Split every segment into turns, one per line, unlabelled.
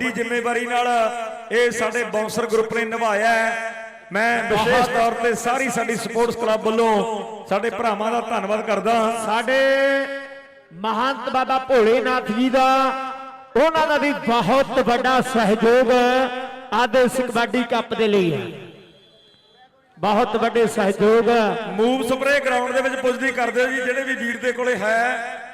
ਵੱਡੀ ਜ਼ਿੰਮੇਵਾਰੀ ਨਾਲ ਇਹ ਸਾਡੇ ਬਾਉਂਸਰ ਗਰੁੱਪ ਨੇ ਨਿਭਾਇਆ ਹੈ। ਮੈਂ ਵਿਸ਼ੇਸ਼ ਤੌਰ ਤੇ ਸਾਰੀ ਸਾਡੀ ਸਪੋਰਟਸ ਕਲੱਬ ਵੱਲੋਂ ਸਾਡੇ ਭਰਾਵਾਂ ਦਾ ਧੰਨਵਾਦ ਕਰਦਾ
ਸਾਡੇ ਮਹੰਤ ਬਾਬਾ ਭੋਲੇਨਾਥ ਜੀ ਦਾ ਉਹਨਾਂ ਦਾ ਵੀ ਬਹੁਤ ਵੱਡਾ ਸਹਿਯੋਗ ਇਸ ਕਬੱਡੀ ਕੱਪ ਦੇ ਲਈ ਹੈ। ਬਹੁਤ ਵੱਡੇ ਸਹਿਯੋਗ।
ਮੂਵ ਸਪਰੇ ਗਰਾਊਂਡ ਦੇ ਵਿੱਚ ਪੁੱਜਦੀ ਕਰਦੇ ਹੋ ਜੀ ਜਿਹੜੇ ਵੀ ਵੀਰ ਦੇ ਕੋਲੇ ਹੈ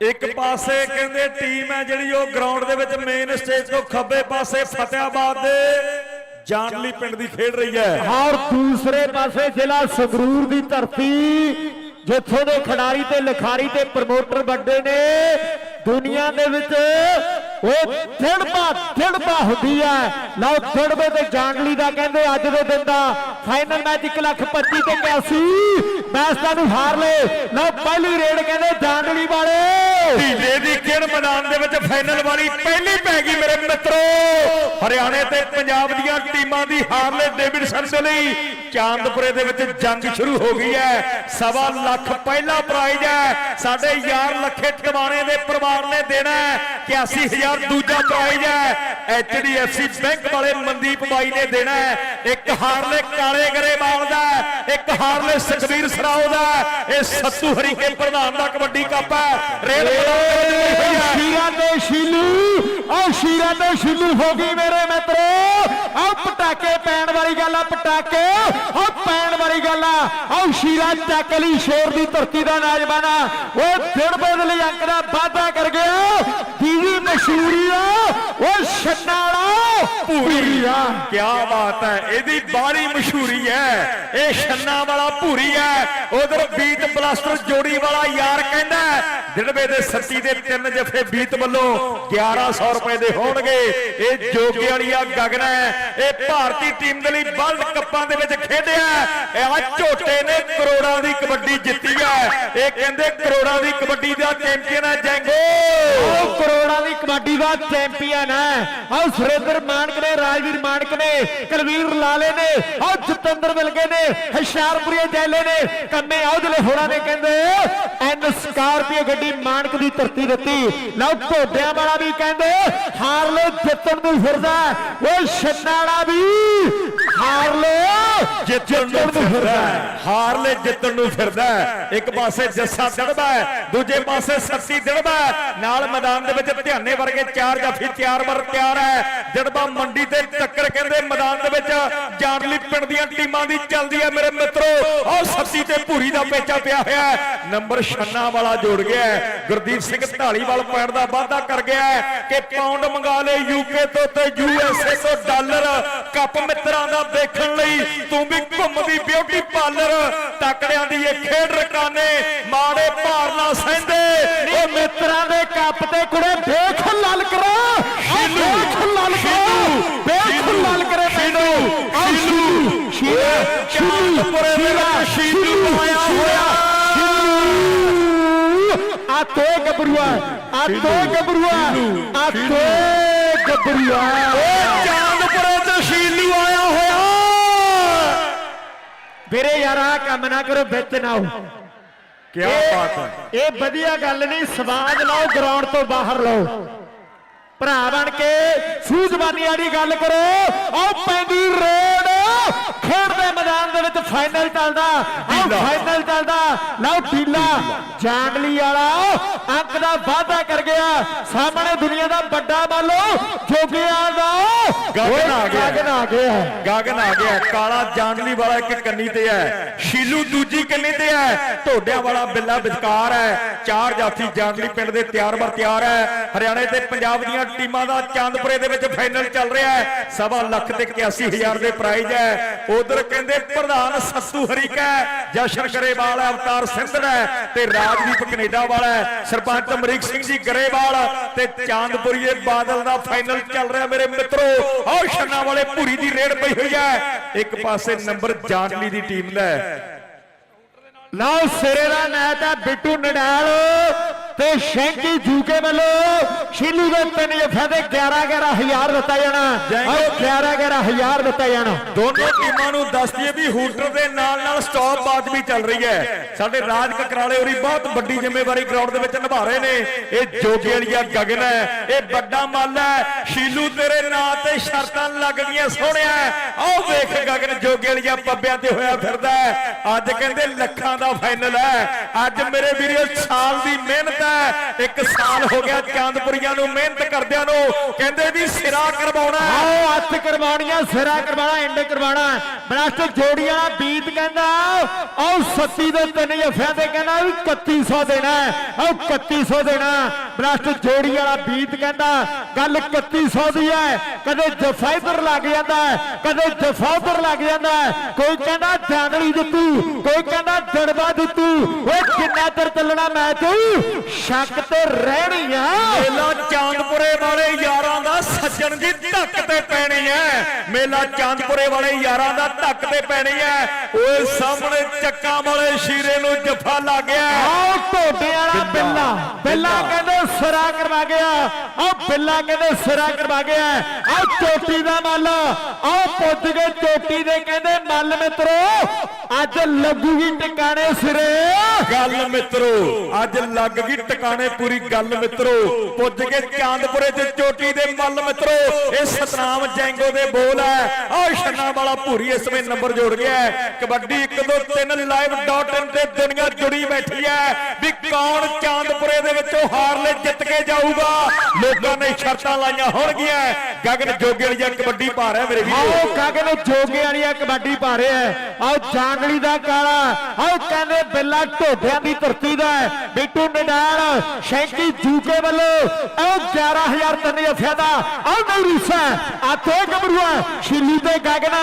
ਇੱਕ ਪਾਸੇ ਕਹਿੰਦੇ ਟੀਮ ਹੈ ਜਿਹੜੀ ਉਹ ਗਰਾਊਂਡ ਦੇ ਵਿੱਚ ਮੇਨ ਸਟੇਜ ਤੋਂ ਖੱਬੇ ਪਾਸੇ ਫਤਿਆਬਾਦ ਦੇ ਜਾਨਲੀ ਪਿੰਡ ਦੀ ਖੇਡ ਰਹੀ ਹੈ।
ਔਰ ਦੂਸਰੇ ਪਾਸੇ ਜ਼ਿਲ੍ਹਾ ਸੰਗਰੂਰ ਦੀ ਧਰਤੀ, ਜਿੱਥੋਂ ਦੇ ਖਿਡਾਰੀ ਤੇ ਲਿਖਾਰੀ ਤੇ ਪ੍ਰਮੋਟਰ ਵੱਡੇ ਨੇ, ਦੁਨੀਆ ਦੇ ਵਿੱਚ ਉਹ ਥਿੜਪਾ ਥਿੜਪਾ ਹੁੰਦੀ ਹੈ। ਲਓ ਥਿੜਵੇ ਤੇ ਜਾਣਲੀ ਦਾ ਕਹਿੰਦੇ ਅੱਜ ਦੇ ਦਿਨ ਦਾ ਫਾਈਨਲ ਮੈਚ 1 ਲੱਖ 25 ਤੇ 81 ਮੈਚ ਤੁਹਾਨੂੰ ਹਾਰ ਲਏ। ਲਓ, ਪਹਿਲੀ ਰੇਡ ਕਹਿੰਦੇ ਜਾਣਲੀ ਵਾਲੇ।
ਢੀਲੇ ਦੀ ਖੇਡ ਮੈਦਾਨ ਦੇ ਵਿੱਚ ਫਾਈਨਲ ਵਾਲੀ ਪਹਿਲੀ ਪੈ ਗਈ ਮੇਰੇ ਮਿੱਤਰੋ। ਹਰਿਆਣੇ ਤੇ ਪੰਜਾਬ ਦੀਆਂ ਟੀਮਾਂ ਦੀ ਹਾਰਲੇ ਡੇਵਿਡਸਨ ਦੇ ਲਈ। ਚਾਂਦਪੁਰੇ ਦੇ ਵਿੱਚ ਜੰਗ ਸ਼ੁਰੂ ਹੋ ਗਈ ਹੈ। ਸਵਾ ਲੱਖ ਪਹਿਲਾ ਪ੍ਰਾਈਜ਼ ਹੈ। ਸਾਡੇ ਯਾਰ ਲੱਖੇ ਟਿਵਾਣੇ ਦੇ ਪਰਿਵਾਰ ਨੇ ਦੇਣਾ ਹੈ। 81000 ਦੂਜਾ ਪ੍ਰਾਈਜ਼ ਹੈ। ਐਚਡੀਐਫਸੀ ਬੈਂਕ ਵਾਲੇ ਮਨਦੀਪ ਬਾਈ ਨੇ ਦੇਣਾ ਇੱਕ ਹਾਰਲੇ ਕਾਲੇ ਗਰੇਵਾਲ ਦਾ ਇੱਕ ਹਾਰਲੇ ਸੁਖਬੀਰ ਸਰਾਓ ਦਾ। ਇਹ ਸੱਤੂ ਹਰੀਕੇ ਪ੍ਰਧਾਨ ਦਾ ਕਬੱਡੀ ਕੱਪ ਹੈ ਦੇ ਹੈ।
ਸ਼ੀਰਾ ਤੇ ਸ਼ੀਲੂ ਆ ਸ਼ੀਰਾ ਤੇ ਸ਼ੀਲੂ ਹੋ ਗਈ ਮੇਰੇ ਮਿੱਤਰੋ। ਆ ਪਟਾਕੇ ਪੈਣ ਵਾਲੀ ਗੱਲ ਆ ਪਟਾਕੇ। ਆ ਪੈਣ ਵਾਲੀ ਗੱਲ ਆ ਆ ਸ਼ੀਰਾ ਚੱਕ ਲਈ ਸ਼ੇਰ ਦੀ ਧਰਤੀ ਦਾ ਨੌਜਵਾਨਾ ਉਹ ਦਿੜਬੇ ਦੇ ਲਈ ਅੰਕ ਦਾ ਵਾਅਦਾ ਕਰ ਗਿਆ। ਦੀਦੀ ਮਸ਼ਹੂਰੀ ਆ ਉਹ ਛੱਡਾਂ ਵਾਲਾ ਆ
ਕੀ ਬਾਤ ਹੈ, ਇਹਦੀ ਬਾਹਲੀ ਮਸ਼ਹੂਰੀ ਹੈ, ਇਹ ਛੰਨਾ ਵਾਲਾ ਭੂਰੀ ਹੈ, ਉਧਰ ਬੀਟ ਬਲਾਸਟਰ ਜੋੜੀ ਵਾਲਾ 99 ਦੇ 37 ਦੇ ਤਿੰਨ ਜਫੇ ਬੀਤ ਵੱਲੋਂ 1100 ਰੁਪਏ ਦੇ ਹੋਣਗੇ। ਇਹ ਜੋਗੀ ਵਾਲੀਆ ਗਗਨਾ ਹੈ। ਇਹ ਭਾਰਤੀ ਟੀਮ ਦੇ ਲਈ ਵਰਲਡ ਕੱਪਾਂ ਦੇ ਵਿੱਚ ਖੇਡਿਆ ਇਹ ਝੋਟੇ ਨੇ ਕਰੋੜਾਂ ਦੀ ਕਬੱਡੀ ਜਿੱਤੀ ਹੈ ਇਹ ਕਹਿੰਦੇ ਕਰੋੜਾਂ ਦੀ ਕਬੱਡੀ ਦਾ ਚੈਂਪੀਅਨ ਹੈ ਜੈਂਗੋ।
ਉਹ ਕਰੋੜਾਂ ਦੀ ਕਬੱਡੀ ਦਾ ਚੈਂਪੀਅਨ ਹੈ। ਆਹ ਸੁਰਿੰਦਰ ਮਾਨਕ ਨੇ, ਰਾਜਵੀਰ ਮਾਨਕ ਨੇ, ਕਲਵੀਰ ਲਾਲੇ ਨੇ, ਆਹ ਜਤਿੰਦਰ ਵਿਲਗੇ ਨੇ ਹਸ਼ਾਰਪੁਰੀਆ ਜੈਲੇ ਨੇ, ਕੰਮੇ ਆਉਦਲੇ ਹੋਣਾ ਨੇ ਕਹਿੰਦੇ, ਐਨ ਸਕਾਰਪੀਓ ਗੱਡੀ ਮਾਨਕ ਦੀ ਧਰਤੀ ਦਿੱਤੀ ਲਓ ਢੋਡਿਆਂ ਵਾਲਾ ਵੀ ਕਹਿੰਦੇ ਹਾਰ ਲੋ ਜਿੱਤਣ ਨੂੰ ਫਿਰਦਾ ਉਹ ਛੰਨਾਲਾ ਵੀ ਹਾਰ ਲੋ
ਜਿੱਤਣ ਨੂੰ ਫਿਰਦਾ। ਹਾਰ ਲੈ ਜਿੱਤਣ ਨੂੰ ਫਿਰਦਾ। ਇੱਕ ਪਾਸੇ ਜੱਸਾ ਦੜਬਾ ਹੈ ਦੂਜੇ ਪਾਸੇ ਸੱਸੀ ਦੜਬਾ ਹੈ। ਨਾਲ ਮੈਦਾਨ ਦੇ ਵਿੱਚ ਧਿਆਨੇ ਵਰਗੇ ਚਾਰ ਜਾਫੀ ਤਿਆਰ ਵਰ ਤਿਆਰ ਹੈ ਦੜਬਾ ਮੰਡੀ ਤੇ ਟੱਕਰ ਕਹਿੰਦੇ ਮੈਦਾਨ ਦੇ ਵਿੱਚ ਜਾਨਲੀ ਪਿੰਡ ਦੀਆਂ ਟੀਮਾਂ ਦੀ ਚੱਲਦੀ ਹੈ ਮੇਰੇ ਮਿੱਤਰੋ ਉਹ ਸੱਸੀ ਤੇ ਭੂਰੀ ਦਾ ਪੇਚਾ ਪਿਆ ਹੋਇਆ ਹੈ ਨੰਬਰ ਛੰਨਾ ਵਾਲਾ ਜੋੜ ਗਿਆ ਗੁਰਦੀਪ ਸਿੰਘ ਢਾਲੀਵਾਲ ਪੈਣ ਦਾ ਵਾਅਦਾ ਕਰ ਗਿਆ ਕਿ ਪਾਉਂਡ ਮੰਗਾ ਲੈ ਯੂਕੇ ਤੋਂ ਤੇ ਯੂਐਸਏ ਤੋਂ ਡਾਲਰ। ਕੱਪ ਮਿੱਤਰਾਂ ਦਾ ਦੇਖਣ ਲਈ ਤੂੰ ਵੀ ਘੁੰਮਦੀ ਬਿਊਟੀ ਪਾਰਲਰ ਤਕੜਿਆਂ ਦੀ ਇਹ ਖੇਡ ਰਕਾਨੇ ਮਾੜੇ ਭਾਰ ਨਾ ਸਹਿੰਦੇ।
ਉਹ ਮਿੱਤਰਾਂ ਦੇ ਕੱਪ ਤੇ ਕੁੜੇ ਦੇਖ ਲਲ ਕਰਾ। ਦੇਖ ਲਲ
ਸ਼ੀਲੂ,
ਦੇਖ ਲਲ ਕਰੇ ਆ ਸ਼ੀਲੂ ਸ਼ੀਲੂ
ਸ਼ੀਲੂ
ਗੱਭਰੂਆ ਆ ਤੋ ਗੱਭਰੂਆ ਆ ਤੋ ਗੱਭਰੂਆ।
ਚਾਂਦਪੁਰੇ ਤੇ ਸ਼ੀਲੂ ਆਇਆ ਹੋਇਆ।
ਵੀਰੇ ਯਾਰ ਕੰਮ ਨਾ ਕਰੋ ਵਿੱਚ ਨਾ ਆਓ।
ਕੀ ਬਾਤ ਹੈ।
ਇਹ ਵਧੀਆ ਗੱਲ ਨਹੀਂ ਸਵਾਦ ਲਓ ਗਰਾਊਂਡ ਤੋਂ ਬਾਹਰ ਲਓ। ਭਰਾ ਬਣ ਕੇ ਸੂਝਵਾਨੀ ਵਾਲੀ ਗੱਲ ਕਰੋ ਆਹ ਪੈਂਦੀ ਰੋਡ। ਦੇ ਵਿੱਚ ਫਾਈਨਲ ਚੱਲਦਾ। ਆਹ। ਫਾਈਨਲ ਚੱਲਦਾ। ਲਓ ਢੀਲਾ। ਜਾਂਗਲੀ ਵਾਲਾ। ਅੰਕ ਦਾ ਵਾਅਦਾ ਕਰ ਗਿਆ। ਸਾਹਮਣੇ ਦੁਨੀਆ ਦਾ ਵੱਡਾ ਬਾਲੋ। ਜੋਗਿਆਂ ਦਾ।
ਗਗਨ ਆ ਗਿਆ।
ਗਗਨ ਆ ਗਿਆ।
ਗਗਨ ਆ ਗਿਆ। ਕਾਲਾ ਜਾਨਲੀ ਵਾਲਾ ਇੱਕ ਕੰਨੀ ਤੇ ਹੈ। ਸ਼ੀਲੂ ਦੂਜੀ ਕੰਨੀ ਤੇ ਹੈ। ਢੋਡਿਆਂ ਵਾਲਾ ਬਿੱਲਾ ਵਿਚਕਾਰ ਹੈ। ਚਾਰ ਜਾਫੀ ਜਾਨਲੀ ਪਿੰਡ ਦੇ ਤਿਆਰ ਬਰ ਤਿਆਰ ਹੈ। ਹਰਿਆਣੇ ਤੇ ਪੰਜਾਬ ਦੀਆਂ ਟੀਮਾਂ ਦਾ ਚਾਂਦਪੁਰੇ ਦੇ ਵਿੱਚ ਫਾਈਨਲ ਚੱਲ ਰਿਹਾ ਹੈ। ਸਵਾ ਲੱਖ ਤੇ 81000 ਦੇ ਪ੍ਰਾਈਜ਼ ਹੈ। ਉਧਰ ਕਹਿੰਦੇ ਪ੍ਰਧਾਨ ਸੱਤੂ ਹਰੀਕਾ ਜਸ਼ਨ ਗਰੇਵਾਲ ਅਵਤਾਰ ਸਿੰਧੜ ਤੇ ਰਾਜਦੀਪ ਕੈਨੇਡਾ ਵਾਲਾ ਸਰਪੰਚ ਅਮਰੀਕ ਸਿੰਘ ਜੀ ਗਰੇਵਾਲ ਤੇ ਚਾਂਦਪੁਰੀਏ ਬਾਦਲ ਦਾ ਫਾਈਨਲ ਚੱਲ ਰਿਹਾ ਮੇਰੇ ਮਿੱਤਰੋ। ਆਹ ਛੰਨਾ ਵਾਲੇ ਭੂਰੀ ਦੀ ਰੇਡ ਪਈ ਹੋਈ ਹੈ। ਇੱਕ ਪਾਸੇ ਨੰਬਰ ਜਾਨਲੀ ਦੀ ਟੀਮ ਦਾ ਹੈ।
ਲਓ ਸਿਰੇ ਦਾ ਮੈਚ ਹੈ, ਬਿੱਟੂ ਨਡਾਲ। ਤੇ ਸ਼ੈਂਕੀ ਜੂਕੇ ਵੱਲੋਂ ਸ਼ੀਲੂ ਦੇ ਤਿੰਨ ਜਫਿਆਂ ਦੇ 11 11000 ਦਿੱਤਾ ਜਾਣਾ। ਔਰ 11 11000 ਦਿੱਤਾ ਜਾਣਾ।
ਦੋਨੋਂ ਟੀਮਾਂ ਨੂੰ ਦੱਸ ਦਈਏ ਵੀ ਹੂਟਰ ਦੇ ਨਾਲ ਨਾਲ ਸਟਾਪ ਬਾਤ ਵੀ ਚੱਲ ਰਹੀ ਹੈ। ਸਾਡੇ ਰਾਜ ਕਕਰਾਲੇ ਹੋਰੀ ਬਹੁਤ ਵੱਡੀ ਜ਼ਿੰਮੇਵਾਰੀ ਗਰਾਊਂਡ ਦੇ ਵਿੱਚ ਨਿਭਾ ਰਹੇ ਨੇ। ਇਹ ਜੋਗੇ ਵਾਲੀਆ ਗਗਨ ਹੈ ਇਹ ਵੱਡਾ ਮੱਲ ਹੈ। ਸ਼ੀਲੂ ਤੇਰੇ ਨਾਂ ਤੇ ਸ਼ਰਤਾਂ ਲੱਗ ਗਈਆਂ ਸੋਹਣਿਆ। ਆਓ ਵੇਖ ਗਗਨ ਜੋਗੇ ਵਾਲੀਆ ਪੱਬਿਆਂ ਤੇ ਹੋਇਆ ਫਿਰਦਾ ਅੱਜ ਕਹਿੰਦੇ ਲੱਖਾਂ ਦਾ ਫਾਈਨਲ ਹੈ। ਅੱਜ ਮੇਰੇ ਵੀਰੋ ਸਾਲ ਦੀ ਮਿਹਨਤ ਹੈ। ਇੱਕ ਸਾਲ ਹੋ ਗਿਆ ਚਾਂਦਪੁਰੀਆਂ ਨੂੰ ਮਿਹਨਤ ਕਰਦਿਆਂ ਨੂੰ। ਕਹਿੰਦੇ ਵੀ ਸਿਰਾ ਕਰਵਾਉਣਾ ਹੈ।
ਆਓ, ਹੱਥ ਕਰਵਾਉਣੀਆਂ, ਸਿਰਾ ਕਰਵਾਉਣਾ ਐਂਡ ਕਰਵਾਉਣਾ। ਬਲਾਸਟ ਜੋੜੀਆਂ ਵਾਲਾ ਬੀਤ ਕਹਿੰਦਾ, ਆਓ ਸੱਤੀ ਦੇ ਤਿੰਨ ਜਫਿਆਂ ਤੇ ਕਹਿੰਦਾ, ਵੀ 3100 ਦੇਣਾ ਹੈ। ਆਓ 3100 ਦੇਣਾ। ਬਲਾਸਟ ਜੋੜੀ ਵਾਲਾ ਬੀਤ ਕਹਿੰਦਾ, ਗੱਲ 3100 ਦੀ ਹੈ ਕਦੇ ਜਫਾ ਇਧਰ ਲੱਗ ਜਾਂਦਾ ਕਦੇ ਜਫਾ ਉਧਰ ਲੱਗ ਜਾਂਦਾ ਕੋਈ ਕਹਿੰਦਾ ਜਾਂਗਲੀ ਦਿੱਤੀ, ਕੋਈ ਕਹਿੰਦਾ ਦੜਵਾ ਦਿੱਤੂ। ਉਹ ਕਿੰਨਾ ਚਿਰ ਚੱਲਣਾ ਮੈਚ ਸ਼ੱਕ ਤੇ ਰਹਿਣੀ ਆ।
ਮੇਲਾ ਚਾਂਦਪੁਰੇ ਵਾਲੇ ਸੱਜਣ ਦੀ ਧੱਕ ਤੇ ਪੈਣੀ ਐ। ਮੇਲਾ ਚਾਂਦਪੁਰੇ ਵਾਲੇ ਯਾਰਾਂ ਦਾ ਧੱਕ ਤੇ ਪੈਣੀ ਐ। ਓਏ ਸਾਹਮਣੇ ਚੱਕਾਂ ਵਾਲੇ ਸ਼ੀਰੇ ਨੂੰ ਜੱਫਾ ਲੱਗ ਗਿਆ।
ਆਓ ਢੋਡੇ ਵਾਲਾ ਬਿੱਲਾ। ਬਿੱਲਾ। ਕਹਿੰਦੇ ਸਿਰਾ ਕਰਵਾ ਗਿਆ। ਆਓ ਬਿੱਲਾ ਕਹਿੰਦੇ ਸਿਰਾ ਕਰਵਾ ਗਿਆ। ਆਓ ਚੋਟੀ ਦਾ ਮੱਲ। ਆਓ ਪੁੱਜ ਗਏ ਚੋਟੀ ਦੇ ਕਹਿੰਦੇ ਮੱਲ ਮਿੱਤਰੋ। ਅੱਜ ਲੱਗੂਗੀ ਟਿਕਾਣੇ ਸਿਰੇ।
ਗੱਲ ਮਿੱਤਰੋ ਅੱਜ ਲੱਗ ਗਈ ਟਿਕਾਣੇ ਪੂਰੀ ਗੱਲ ਮਿੱਤਰੋ। ਪੁੱਜ ਕੇ ਚਾਂਦਪੁਰੇ ਤੇ ਚੋਟੀ ਦੇ ਮੱਲ ਮਿੱਤਰੋ ਇਹ ਸਤਨਾਮ ਜੈਂਗੋ ਦੇ ਬੋਲ ਐ ਆਹ ਛੰਨਾ ਵਾਲਾ ਭੂਰੀ ਇਸ ਵੇ ਨੰਬਰ ਜੋੜ ਗਿਆ ਹੈ। ਕਬੱਡੀ 1 2 3 ਲਾਈਵ ਡਾਟ ਇਨ ਤੇ ਦੁਨੀਆ ਜੁੜੀ ਬੈਠੀ ਹੈ। ਵੀ ਕੌਣ ਚਾਂਦਪੁਰੇ ਦੇ ਵਿੱਚੋਂ ਹਾਰ ਲੈ ਜਿੱਤ ਕੇ ਜਾਊਗਾ? ਲੋਕਾਂ ਨੇ ਸ਼ਰਤਾਂ ਲਾਈਆਂ ਹੋਣਗੀਆਂ। ਗਗਨ ਜੋਗੇ ਵਾਲੀ ਕਬੱਡੀ ਪਾ ਰਿਹਾ ਮੇਰੇ ਵੀਰੋ।
ਆਓ ਗਗਨ ਜੋਗੇ ਵਾਲੀਆ ਕਬੱਡੀ ਪਾ ਰਿਹਾ ਹੈ। ਆਓ ਜਾਂਗਲੀ ਦਾ ਕਾਲਾ। ਆਓ ਕਹਿੰਦੇ ਬਿੱਲਾ ਢੋਡਿਆਂ ਦੀ ਧਰਤੀ ਦਾ ਬਿੱਟੂ ਨਡਾਲ, ਸ਼ੈਂਕੀ ਜੂਕੇ ਵੱਲੋਂ ਆਓ 11000 ਤਿੰਨ ਜਫਿਆਂ ਦਾ ਆਓ ਨੌਰੀਸਾ ਆਤੇ ਗਬਰੂਆ ਸ਼ੀਲੂ ਤੇ ਗਗਨ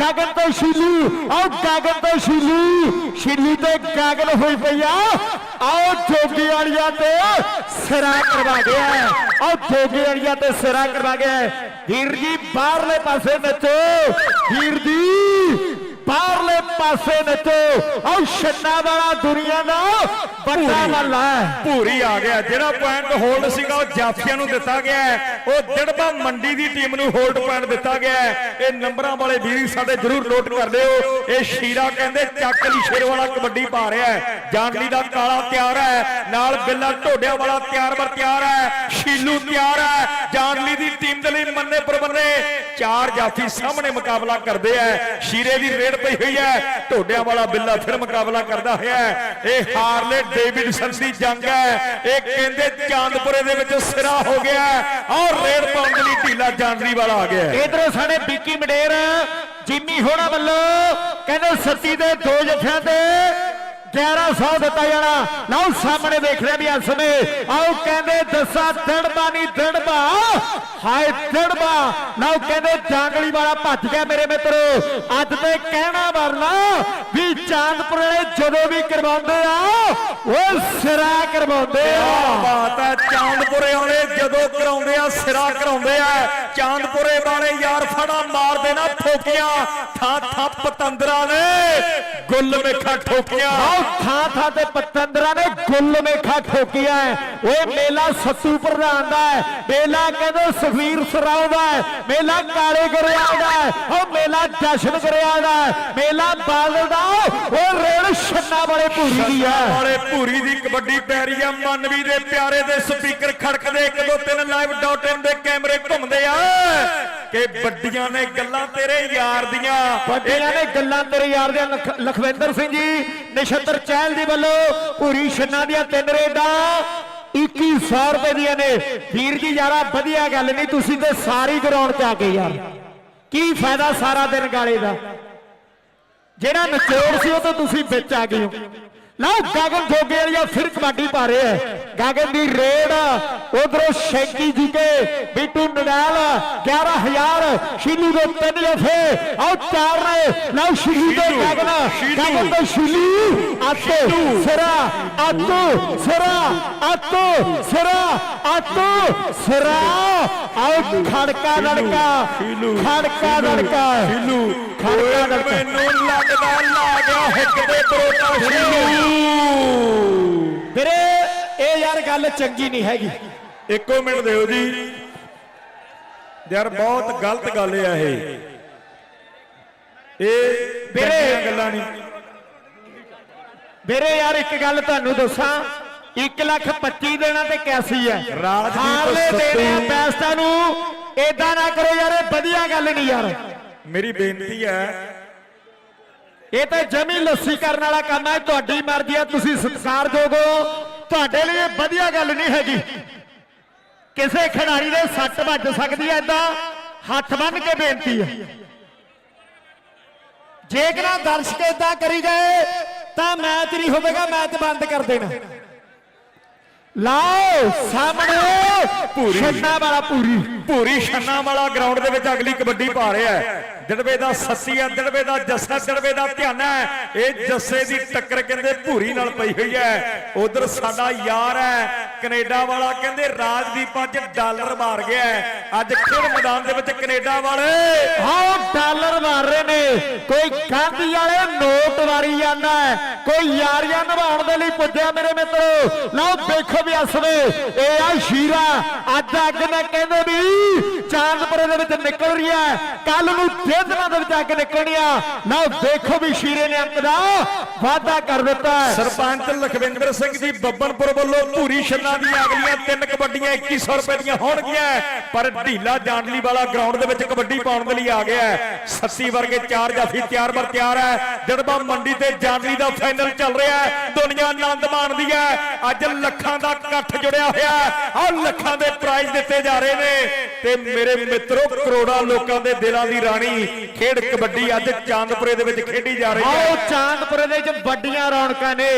ਗਗਨ ਤੇ ਸ਼ੀਲੂ ਆਓ ਗਗਨ ਤੇ ਸ਼ੀਲੂ ਸ਼ੀਲੂ ਤੇ ਗਗਨ ਹੋਈ ਪਈ ਆਓ ਜੋਗੇ ਵਾਲੀਆਂ ਤੇ ਸਿਰਾ ਕਰਵਾ ਗਿਆ ਆਓ ਜੋਗੇ ਵਾਲੀਆਂ ਤੇ ਸਿਰਾ ਕਰਵਾ ਗਿਆ ਵੀਰ ਜੀ, ਬਾਹਰਲੇ ਪਾਸੇ ਨੱਚੋ। ਵੀਰ ਜੀ ਬਾਹਰਲੇ ਪਾਸੇ ਨੱਚੋ ਆਓ ਛੰਨਾ ਵਾਲਾ ਦੁਨੀਆ ਦਾ ਵੱਡਾ ਮੱਲਾ
ਭੂਰੀ ਆ ਗਿਆ। ਜਿਹੜਾ ਪੁਆਇੰਟ ਹੋਲਡ ਸੀਗਾ ਉਹ ਜਾਫੀਆਂ ਨੂੰ ਦਿੱਤਾ ਗਿਆ। ਉਹ ਦਿੜਬਾ ਮੰਡੀ ਦੀ ਟੀਮ ਨੂੰ ਹੋਲਡ ਪੁਆਇੰਟ ਦਿੱਤਾ ਗਿਆ। ਇਹ ਨੰਬਰਾਂ ਵਾਲੇ ਵੀਰ ਸਾਡੇ ਜਰੂਰ ਨੋਟ ਕਰ ਲਿਓ ਇਹ ਸ਼ੀਰਾ ਕਹਿੰਦੇ ਚੱਕ ਲਈ ਸ਼ੇਰ ਵਾਲਾ ਕਬੱਡੀ ਪਾ ਰਿਹਾ ਹੈ। ਜਾਨਲੀ ਦਾ ਕਾਲਾ ਤਿਆਰ ਹੈ। ਨਾਲ ਬਿੱਲਾ ਢੋਡਿਆਂ ਵਾਲਾ ਤਿਆਰ ਬਰ ਤਿਆਰ ਹੈ। ਸ਼ੀਲੂ ਤਿਆਰ ਹੈ। ਜਾਨਲੀ ਦੀ ਟੀਮ ਦੇ ਲਈ ਮੰਨੇ ਪਰਬੰਨੇ। ਚਾਰ ਜਾਫੀ ਸਾਹਮਣੇ ਮੁਕਾਬਲਾ ਕਰਦੇ ਆ ਸ਼ੀਰੇ ਦੀ ਰੇਡ ਪਈ ਹੋਈ ਹੈ। ਢੋਡਿਆਂ ਵਾਲਾ ਬਿੱਲਾ ਫਿਰ ਮੁਕਾਬਲਾ ਕਰਦਾ ਹੋਇਆ ਇਹ ਹਾਰਲੇ ਡੇਵਿਡਸਨ ਦੀ ਜੰਗ ਹੈ। ਇਹ ਕਹਿੰਦੇ ਚਾਂਦਪੁਰੇ ਦੇ ਵਿੱਚ ਸਿਰਾ ਹੋ ਗਿਆ ਔਰ ਰੇਡ ਪਾਉਣ ਲਈ ਢੀਲਾ ਜਾਂਦਰੀ ਵਾਲਾ ਆ ਗਿਆ ਹੈ।
ਇਧਰੋਂ ਸਾਡੇ ਵਿੱਕੀ ਮਡੇਰ, ਜਿੰਮੀ ਹੋਣਾ ਵੱਲੋਂ ਕਹਿੰਦੇ ਸੱਤੀ ਦੇ ਦੋ ਜੱਫਿਆਂ ਤੇ 1100 ਦਿੱਤਾ ਜਾਣਾ। ਲਓ ਸਾਹਮਣੇ ਦੇਖ ਰਿਹਾ ਵੀ ਇਸ ਸਮੇਂ। ਆਓ ਕਹਿੰਦੇ ਦੱਸਾ ਦੜਬਾ ਨਹੀਂ ਦੜਬਾ। ਹਾਏ ਦੜਬਾ। ਲਓ ਕਹਿੰਦੇ ਜਾਂਗਲੀ ਵਾਲਾ ਭੱਜ ਗਿਆ ਮੇਰੇ ਮਿੱਤਰੋ। ਅੱਜ ਤੇ ਕਹਿਣਾ ਵਰਨਾ ਵੀ ਚਾਂਦਪੁਰ ਵਾਲੇ ਜਦੋਂ ਵੀ ਕਰਵਾਉਂਦੇ ਆ ਉਹ ਸਿਰਾ ਕਰਵਾਉਂਦੇ ਆ।
ਬਾਤ ਹੈ ਚਾਂਦਪੁਰੇ ਵਾਲੇ ਜਦੋਂ ਕਰਾਉਂਦੇ ਆ ਸਿਰਾ ਕਰਾਉਂਦੇ ਆ। ਚਾਂਦਪੁਰੇ ਵਾਲੇ ਯਾਰ ਫੜਾ ਮਾਰ ਦੇਣਾ ਠੋਕੀਆਂ। ਥਾਂ ਥਾਂ ਪਤੰਦਰਾਂ ਨੇ ਗੁੱਲ ਮੇਖਾ ਠੋਕੀਆਂ।
ਥਾਂ ਥਾਂ ਤੇ ਪਤੰਦਰਾਂ ਨੇ ਗੁੱਲ ਮੇਖਾ ਠੋਕਿਆ ਓਏ ਮੇਲਾ ਸੱਤੂ ਪ੍ਰਧਾਨ ਦਾ ਹੈ ਮੇਲਾ ਕਹਿੰਦੇ ਸੁਖਵੀਰ ਸਰਾਉ ਦਾ ਹੈ ਮੇਲਾ ਕਾਲੇ ਗਰਿਆਲ ਦਾ ਹੈ ਓ ਮੇਲਾ ਜਸ਼ਨ ਗਰਿਆਲ ਦਾ ਹੈ ਮੇਲਾ ਬਾਦਲ ਦਾ ਓ ਰੇੜ ਛੰਨਾ ਵਾਲੇ ਭੂਰੀ ਦੀ ਹੈ
ਵਾਲੇ ਭੂਰੀ ਦੀ ਕਬੱਡੀ ਪੈ ਰਹੀ ਆ। ਮਨਵੀ ਦੇ ਪਿਆਰੇ ਦੇ ਸਪੀਕਰ ਖੜਕਦੇ 1 2 3 ਲਾਈਵ ਡਾਟ ਇਨ ਦੇ ਕੈਮਰੇ ਘੁੰਮਦੇ ਆ। ਕਿ ਵੱਡੀਆਂ ਨੇ ਗੱਲਾਂ ਤੇਰੇ ਯਾਰ ਦੀਆਂ।
ਵੱਡੀਆਂ ਨੇ ਗੱਲਾਂ ਤੇਰੇ ਯਾਰ ਦੇ ਲਖਵਿੰਦਰ ਸਿੰਘ ਜੀ, ਨਛੱਤਰ ਚਹਿਲ ਦੀ ਵੱਲੋਂ ਭੂਰੀ ਛੰਨਾ ਦੀਆਂ ਤਿੰਨ ਰੇਡਾਂ 2100 ਰੁਪਏ ਦੀਆਂ ਨੇ। ਵੀਰ ਜੀ, ਯਾਰਾ, ਵਧੀਆ ਗੱਲ ਨਹੀਂ, ਤੁਸੀਂ ਤੇ ਸਾਰੀ ਗਰਾਊਂਡ ਤੇ ਆ ਗਏ ਯਾਰ। ਕੀ ਫਾਇਦਾ ਸਾਰਾ ਦਿਨ ਗਾਲੇ ਦਾ? ਜਿਹੜਾ ਨਿਚੋੜ ਸੀ, ਉਹ ਤਾਂ ਤੁਸੀਂ ਵਿੱਚ ਆ ਗਏ ਹੋ। ਲਓ ਗਗਨ ਜੋਗੇ ਵਾਲੀਆ ਫਿਰ ਕਬੱਡੀ ਪਾ ਰਿਹਾ ਹੈ ਗਗਨ ਦੀ ਰੇਡ ਉਧਰੋਂ ਸ਼ੈਂਕੀ ਜੀ ਕੇ ਬਿੱਟੂ ਨਡਾਲ 11000 ਸ਼ੀਲੂ ਦੇ ਤਿੰਨ ਜਫੇ ਆਓ ਚਾਰ ਨੇ। ਲਓ ਸ਼ੀਲੂ ਦੇ ਗਗਨ ਗਗਨ ਤੇ ਸ਼ੀਲੂ। ਆਤੋ ਸਿਰਾ ਆਤੋ ਸਿਰਾ ਆਤੋ ਸਿਰਾ ਆਤੋ ਸਿਰਾ। ਆਓ ਖੜਕਾ ਲੜਕਾ ਖੜਕਾ ਲੜਕਾ।
ਸ਼ੀਲੂ।
ਖੜਕਾ ਲੜਕਾ।
ਮੈਨੂੰ ਲੱਗਦਾ ਲਾ ਗਿਆ ਹਿੱਕ ਦੇ ਬਰੋਟਾ ਸ਼ੀਲੂ।
ਵੀਰੇ ਇਹ ਯਾਰ ਗੱਲ ਚੰਗੀ ਨਹੀਂ ਹੈਗੀ।
ਇੱਕੋ ਮਿੰਟ ਦਿਓ ਜੀ। ਯਾਰ ਬਹੁਤ ਗਲਤ ਗੱਲ ਆ ਇਹ। ਇਹ
ਵੀਰੇ-
ਗੱਲਾਂ ਨਹੀਂ।
ਵੀਰੇ ਯਾਰ ਇੱਕ ਗੱਲ ਤੁਹਾਨੂੰ ਦੱਸਾਂ 1 ਲੱਖ 25 ਦੇਣਾ ਤੇ ਕੈਸੀ ਹੈ
ਰਾਜਦੀਪ
ਹਾਰਲੇ ਦੇਣੇ। ਬੈਸਟਾਂ ਨੂੰ। ਏਦਾਂ ਨਾ ਕਰੋ ਯਾਰ ਇਹ ਵਧੀਆ ਗੱਲ ਨਹੀਂ ਯਾਰ।
ਮੇਰੀ ਬੇਨਤੀ ਹੈ
ਇਹ ਤਾਂ ਜਮੀ ਲੱਸੀ ਕਰਨ ਵਾਲਾ ਕੰਮ ਹੈ, ਤੁਹਾਡੀ ਮਰਜ਼ੀ ਹੈ, ਤੁਸੀਂ ਸਤਿਕਾਰਯੋਗ ਹੋ। ਤੁਹਾਡੇ ਲਈ ਇਹ ਵਧੀਆ ਗੱਲ ਨਹੀਂ ਹੈਗੀ। ਕਿਸੇ ਖਿਡਾਰੀ ਦੇ ਸੱਟ ਵੱਜ ਸਕਦੀ ਹੈ, ਏਦਾਂ ਹੱਥ ਬੰਨ ਕੇ ਬੇਨਤੀ ਹੈ। ਜੇਕਰ ਦਰਸ਼ਕ ਏਦਾਂ ਕਰੀ ਗਏ ਤਾਂ ਮੈਚ ਨਹੀਂ ਹੋਵੇਗਾ, ਮੈਚ ਬੰਦ ਕਰ ਦੇਣਾ। ਲਾਓ ਸਾਹਮਣੇ
ਭੂਰੀ।
ਛੱਡਾ ਵਾਲਾ ਪੂਰੀ।
ਭੂਰੀ ਛੰਨਾ ਵਾਲਾ ਗਰਾਊਂਡ ਦੇ ਵਿੱਚ ਅਗਲੀ ਕਬੱਡੀ ਪਾ ਰਿਹਾ ਹੈ। ਦਿੜਵੇ ਦਾ ਸੱਸੀ ਹੈ ਦਿੜਵੇ ਦਾ ਜੱਸਾ ਦਿੜਵੇ ਦਾ ਧਿਆਨ ਹੈ। ਇਹ ਜੱਸੇ ਦੀ ਟੱਕਰ ਕਹਿੰਦੇ ਭੂਰੀ ਨਾਲ ਪਈ ਹੋਈ ਹੈ। ਉਧਰ ਸਾਡਾ ਯਾਰ ਹੈ ਕੈਨੇਡਾ ਵਾਲਾ ਕਹਿੰਦੇ ਰਾਜਦੀਪ ਅੱਜ ਡਾਲਰ ਮਾਰ ਗਿਆ ਹੈ। ਅੱਜ ਖੇਡ ਮੈਦਾਨ ਦੇ ਵਿੱਚ ਕੈਨੇਡਾ ਵਾਲੇ।
ਹਾਂ ਡਾਲਰ ਮਾਰ ਰਹੇ ਨੇ। ਕੋਈ ਗਾਂਧੀ ਵਾਲੇ ਨੋਟ ਵਾਰੀ ਜਾਂਦਾ ਕੋਈ ਯਾਰੀਆਂ ਨਿਭਾਉਣ ਦੇ ਲਈ ਪੁੱਜਿਆ ਮੇਰੇ ਮਿੱਤਰੋ। ਲਓ ਦੇਖੋ ਵੀ ਅਸਵੇ ਇਹ ਆ ਸ਼ੀਰਾ। ਅੱਜ ਅੱਗ ਨਾ ਕਹਿੰਦੇ ਵੀ ਚਾਰ ਚਾਂਦਪੁਰੇ ਦੇ ਵਿੱਚ ਨਿਕਲ ਰਹੀ ਹੈ। ਕੱਲ ਨੂੰ ਜੇਦਨਾ ਦੇ ਵਿੱਚ ਅੱਗ ਨਿਕਲਣੀ ਆ ਲਓ, ਦੇਖੋ ਵੀ ਸ਼ੀਰੇ ਨੇ ਅੰਕ ਦਾ ਵਾਅਦਾ ਕਰ ਦਿੱਤਾ
ਸਰਪੰਚ ਲਖਵਿੰਦਰ ਸਿੰਘ ਜੀ ਬੱਬਨਪੁਰ ਵੱਲੋਂ ਭੂਰੀ ਛੰਨਾ ਦੀਆਂ ਅਗਲੀਆਂ ਤਿੰਨ ਕਬੱਡੀਆਂ 2100 ਰੁਪਏ ਦੀਆਂ ਹੋਣਗੀਆਂ ਪਰ ਢੀਲਾ ਜਾਂਡਲੀ ਵਾਲਾ ਗਰਾਊਂਡ ਦੇ ਵਿੱਚ ਕਬੱਡੀ ਪਾਉਣ ਦੇ ਲਈ ਆ ਗਿਆ ਸੱਸੀ ਵਰਗੇ ਚਾਰ ਜਾਫੀ ਤਿਆਰ ਬਰ ਤਿਆਰ ਹੈ। ਜੜਬਾ ਮੰਡੀ ਤੇ ਜਾਂਡਲੀ ਦਾ ਫਾਈਨਲ ਚੱਲ ਰਿਹਾ ਹੈ। ਦੁਨੀਆ ਆਨੰਦ ਮਾਣਦੀ ਹੈ। ਅੱਜ ਲੱਖਾਂ ਦਾ ਇਕੱਠ ਜੁੜਿਆ ਹੋਇਆ ਹੈ। ਆਹ ਲੱਖਾਂ ਦੇ ਪ੍ਰਾਈਜ਼ ਦਿੱਤੇ ਜਾ ਰਹੇ ਨੇ। ਤੇ ਮੇਰੇ ਮਿੱਤਰੋ, ਕਰੋੜਾਂ ਲੋਕਾਂ ਦੇ ਦਿਲਾਂ ਦੀ ਰਾਣੀ ਖੇਡ ਕਬੱਡੀ ਅੱਜ ਚਾਂਦਪੁਰੇ ਦੇ ਵਿੱਚ ਖੇਡੀ ਜਾ ਰਹੀ ਹੈ।
ਆਓ, ਚਾਂਦਪੁਰੇ ਦੇ ਵਿੱਚ ਵੱਡੀਆਂ ਰੌਣਕਾਂ ਨੇ।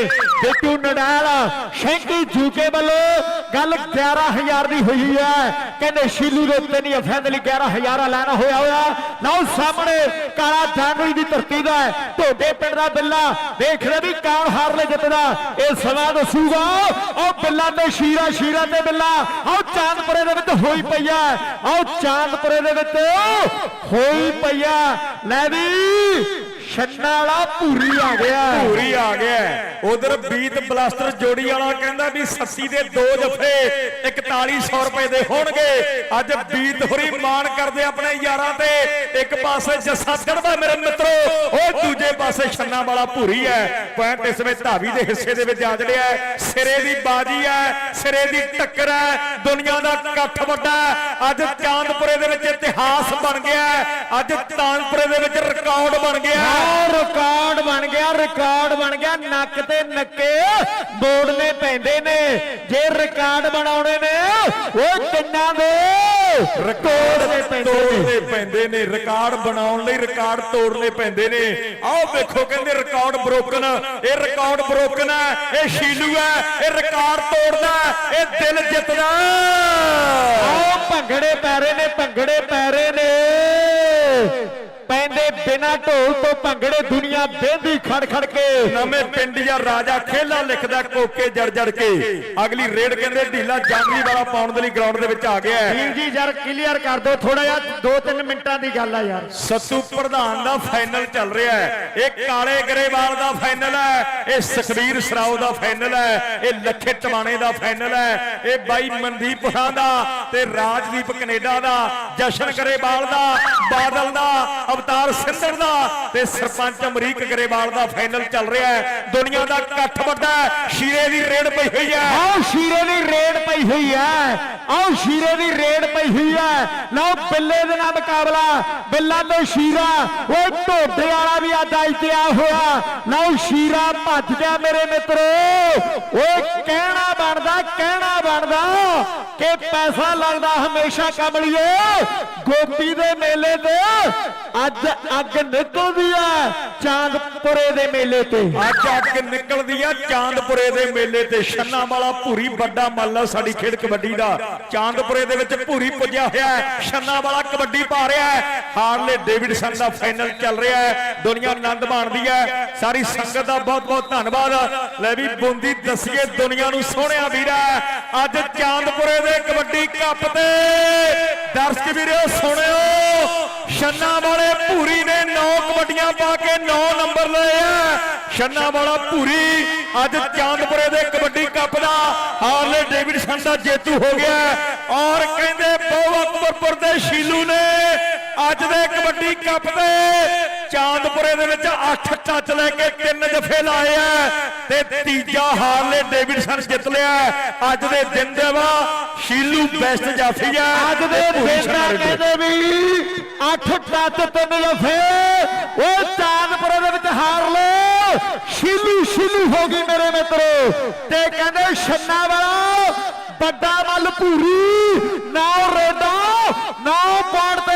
ਬਿੱਟੂ ਨਡਾਲ, ਸ਼ੈਂਕੀ ਜੂਕੇ ਵੱਲੋਂ ਗੱਲ 11000 ਦੀ ਹੋਈ ਹੈ। ਕਹਿੰਦੇ ਸ਼ੀਲੂ ਦੇ ਉੱਤੇ ਨਹੀਂ ਫੈਨਲੀ 11000 ਲੈਣਾ ਹੋਇਆ ਹੋਇਆ। ਲਓ, ਸਾਹਮਣੇ ਕਾਲਾ ਜਾਨਵੀ ਦੀ ਧਰਤੀ ਦਾ ਢੋਡੇ ਪਿੰਡ ਦਾ ਬਿੱਲਾ ਦੇਖ ਰਹੇ ਵੀ ਕੌਣ ਹਾਰ ਲੈ ਜਿੱਤਦਾ। ਇਹ ਸਮਾਂ ਦੱਸੂਗਾ। ਉਹ ਬਿੱਲਾ ਤੇ ਸ਼ੀਰਾ ਸ਼ੀਰਾ ਤੇ ਬਿੱਲਾ। ਆਓ, ਚਾਂਦਪੁਰੇ ਦੇ ਵਿੱਚ ਹੋਈ ਪਈ ਹੈ। ਆਓ, ਚਾਂਦ ਚਾਂਦਪੁਰੇ ਦੇ ਵਿੱਚ। ਹੋਈ ਪਈ ਹੈ ਲੈ ਵੀ। ਛੰਨਾ ਵਾਲਾ ਭੂਰੀ ਆ ਗਿਆ।
ਪੂਰੀ ਆ ਗਿਆ। ਉਧਰ ਬੀਤ ਬਲਾਸਟਰ ਜੋੜੀ ਵਾਲਾ ਕਹਿੰਦਾ ਵੀ ਸੱਸੀ ਦੇ ਦੋ ਜਫੇ 4100 ਰੁਪਏ ਦੇ ਹੋਣਗੇ। ਅੱਜ ਬੀਤ ਹੋਰੀ ਮਾਣ ਕਰਦੇ ਆਪਣੇ ਯਾਰਾਂ ਤੇ। ਇੱਕ ਪਾਸੇ ਜੱਸਾ ਚੜਦਾ ਮੇਰੇ ਮਿੱਤਰੋ, ਉਹ ਦੂਜੇ ਪਾਸੇ ਛੰਨਾ ਵਾਲਾ ਭੂਰੀ ਹੈ। ਪੁਆਇੰਟ ਇਸ ਵਿੱਚ ਧਾਵੀ ਦੇ ਹਿੱਸੇ ਦੇ ਵਿੱਚ ਆ ਜੜਿਆ ਹੈ। ਸਿਰੇ ਦੀ ਬਾਜੀ ਹੈ, ਸਿਰੇ ਦੀ ਟੱਕਰ ਹੈ, ਦੁਨੀਆ ਦਾ ਇਕੱਠ ਵੱਡਾ ਅੱਜ ਚਾਂਦਪੁਰੇ ਦੇ ਵਿੱਚ ਇਤਿਹਾਸ ਬਣ ਗਿਆ ਅੱਜ ਤਾਨਪੁਰੇ ਦੇ ਵਿੱਚ ਰਿਕਾਰਡ ਬਣ ਗਿਆ
ਰਿਕਾਰਡ ਬਣ ਗਿਆ ਰਿਕਾਰਡ ਬਣ ਗਿਆ। ਨੱਕ ਤੇ ਨੱਕੇ ਬੋੜਨੇ ਪੈਂਦੇ ਨੇ। ਜੇ ਰਿਕਾਰਡ ਬਣਾਉਣੇ ਨੇ ਉਹ ਕਿੰਨਾ ਦੇ
ਰਿਕਾਰਡ ਤੋੜਨੇ ਪੈਂਦੇ ਨੇ। ਰਿਕਾਰਡ ਬਣਾਉਣ ਲਈ ਰਿਕਾਰਡ ਤੋੜਨੇ ਪੈਂਦੇ ਨੇ। ਆਓ ਵੇਖੋ ਕਹਿੰਦੇ ਰਿਕਾਰਡ ਬ੍ਰੋਕਨ। ਇਹ ਰਿਕਾਰਡ ਬ੍ਰੋਕਨ ਹੈ ਇਹ ਸ਼ੀਲੂ ਹੈ ਇਹ ਰਿਕਾਰਡ ਤੋੜਦਾ ਇਹ ਦਿਲ ਜਿੱਤਦਾ।
ਆਓ ਭੰਗੜੇ ਪੈ ਰਹੇ ਨੇ ਭੰਗੜੇ ਪੈ ਰਹੇ ਨੇ। ਪੈਂਦੇ ਬਿਨਾ ਢੋਲ ਤੋਂ ਭੰਗੜੇ ਦੁਨੀਆ ਬੇਦੀ ਖੜ ਖੜ ਕੇ।
ਨਵੇਂ ਪਿੰਡ ਜਾਂ ਰਾਜਾ ਖੇਲਾ ਲਿਖਦਾ ਕੋਕੇ ਜੜ ਜੜ ਕੇ। ਅਗਲੀ ਰੇਡ ਕਹਿੰਦੇ ਢੀਲਾ ਜਾਂਗਲੀ ਵਾਲਾ ਪਾਉਣ ਦੇ ਲਈ ਗਰਾਊਂਡ ਦੇ ਵਿੱਚ ਆ ਗਿਆ ਹੈ।
ਵੀਰ ਜੀ ਯਾਰ ਕਲੀਅਰ ਕਰ ਦਿਓ ਥੋੜਾ ਜਿਹਾ 2-3 ਮਿੰਟਾਂ ਦੀ ਗੱਲ ਆ ਯਾਰ।
ਸੱਤੂ ਪ੍ਰਧਾਨ ਦਾ ਫਾਈਨਲ ਚੱਲ ਰਿਹਾ ਹੈ। ਇਹ ਕਾਲੇ ਗਰੇਵਾਲ ਦਾ ਫਾਈਨਲ ਹੈ ਇਹ ਸੁਖਬੀਰ ਸਰਾਓ ਦਾ ਫਾਈਨਲ ਹੈ ਇਹ ਲੱਖੇ ਟਮਾਣੇ ਦਾ ਫਾਈਨਲ ਹੈ ਇਹ ਬਾਈ ਮਨਦੀਪ ਹੁਰਾਂ ਦਾ ਤੇ ਰਾਜਦੀਪ ਕੈਨੇਡਾ ਦਾ ਜਸ਼ਨ ਗਰੇਵਾਲ ਦਾ ਬਾਦਲ ਦਾ ਅਵਤਾਰ ਸਿੰਧੜ ਦਾ ਤੇ ਸਰਪੰਚ ਅਮਰੀਕ ਗਰੇਵਾਲ ਦਾ ਫਾਈਨਲ ਚੱਲ ਰਿਹਾ ਹੈ। ਦੁਨੀਆ ਦਾ ਇਕੱਠ ਵੱਡਾ ਸ਼ੀਰੇ ਦੀ ਰੇਡ ਪਈ ਹੋਈ ਹੈ।
ਆਓ ਸ਼ੀਰੇ ਦੀ ਰੇਡ ਪਈ ਹੋਈ ਹੈ। ਆਓ ਸ਼ੀਰੇ ਦੀ ਰੇਡ ਪਈ ਹੋਈ ਹੈ। ਲਓ ਬਿੱਲੇ ਦੇ ਨਾਲ ਮੁਕਾਬਲਾ। ਬਿੱਲਾ ਤੇ ਸ਼ੀਰਾ। ਉਹ ਢੋਡੇ ਵਾਲਾ ਵੀ ਅੱਜ ਆਈ ਆ ਹੋਇਆ। ਲਓ ਸ਼ੀਰਾ ਭੱਜ ਗਿਆ ਮੇਰੇ ਮਿੱਤਰੋ। ਓਏ ਕਹਿਣਾ ਬਣਦਾ ਕਹਿਣਾ ਬਣਦਾ ਕਿ ਪੈਸਾ ਲੱਗਦਾ ਹਮੇਸ਼ਾ ਕਮਲੀਏ। ਗੋਪੀ ਦੇ ਮੇਲੇ ਤੇ ਅੱਜ ਅੱਗ ਨਿਕਲਦੀ ਹੈ ਚਾਂਦਪੁਰੇ ਦੇ ਮੇਲੇ ਤੇ।
ਅੱਜ ਅੱਗ ਨਿਕਲਦੀ ਆ ਚਾਂਦਪੁਰੇ ਦੇ ਮੇਲੇ ਤੇ। ਛੰਨਾ ਵਾਲਾ ਭੂਰੀ ਵੱਡਾ ਮੱਲ ਸਾਡੀ ਖੇਡ ਕਬੱਡੀ ਦਾ। ਚਾਂਦਪੁਰੇ ਦੇ ਵਿੱਚ ਭੂਰੀ ਪੁੱਜਿਆ ਹੋਇਆ ਹੈ। ਛੰਨਾ ਵਾਲਾ ਕਬੱਡੀ ਪਾ ਰਿਹਾ ਹੈ। ਹਾਰਲੇ ਡੇਵਿਡਸਨ ਦਾ ਫਾਈਨਲ ਚੱਲ ਰਿਹਾ ਹੈ। ਦੁਨੀਆ ਆਨੰਦ ਮਾਣਦੀ ਹੈ। ਸਾਰੀ ਸੰਗਤ ਦਾ ਬਹੁਤ ਬਹੁਤ ਧੰਨਵਾਦ। ਲੈ ਵੀ ਬੁੰਦੀ ਦਸੀਏ ਦੁਨੀਆ ਨੂੰ ਸੋਹਣਿਆ ਵੀਰਾ। ਅੱਜ ਚਾਂਦਪੁਰੇ ਦੇ ਕਬੱਡੀ ਕੱਪ ਤੇ ਦਰਸ਼ਕ ਵੀਰੋ, ਸੁਣਿਓ। ਛੰਨਾ ਵਾਲੇ ਭੂਰੀ ਨੇ 9 ਕਬੱਡੀਆਂ ਪਾ ਕੇ 9 ਨੰਬਰ ਲਏ ਆ। ਛੰਨਾ ਵਾਲਾ ਭੂਰੀ ਅੱਜ ਚਾਂਦਪੁਰੇ ਦੇ ਕਬੱਡੀ ਕੱਪ ਦਾ ਹਾਰਲੇ ਡੇਵਿਡਸਨ ਦਾ ਜੇਤੂ ਹੋ ਗਿਆ। ਔਰ ਕਹਿੰਦੇ ਬਹੁ ਅਕਬਰਪੁਰ ਦੇ ਸ਼ੀਲੂ ਨੇ ਅੱਜ ਦੇ ਕਬੱਡੀ ਕੱਪ ਦੇ ਚਾਂਦਪੁਰੇ ਦੇ ਵਿੱਚ 8 ਟੱਚ ਲੈ ਕੇ ਤੇ ਤੀਜਾ ਹਾਰਲੇ ਡੇਵਿਡਸਨ ਜਿੱਤ ਲਿਆ। ਅੱਜ ਦੇ ਦਿਨ ਦੇ ਵਾ ਸ਼ੀਲੂ ਬੈਸਟ ਜਾਫੀ ਆ।
ਅੱਜ ਦੇ
ਛੰਨਾ ਦੇ।
ਕਹਿੰਦੇ ਵੀ 8 ਟੱਚ ਤਿੰਨ ਜਫੇ ਉਹ ਚਾਂਦਪੁਰੇ ਦੇ ਵਿੱਚ ਹਾਰ ਲੋ ਸ਼ੀਲੂ ਸ਼ੀਲੂ ਹੋ ਗਈ ਮੇਰੇ ਮਿੱਤਰੋ। ਤੇ ਕਹਿੰਦੇ ਛੰਨਾ ਵਾਲਾ ਵੱਡਾ ਮੱਲ ਭੂਰੀ ਨਾ ਰੇਡਾ ਨਾ ਪਾਣ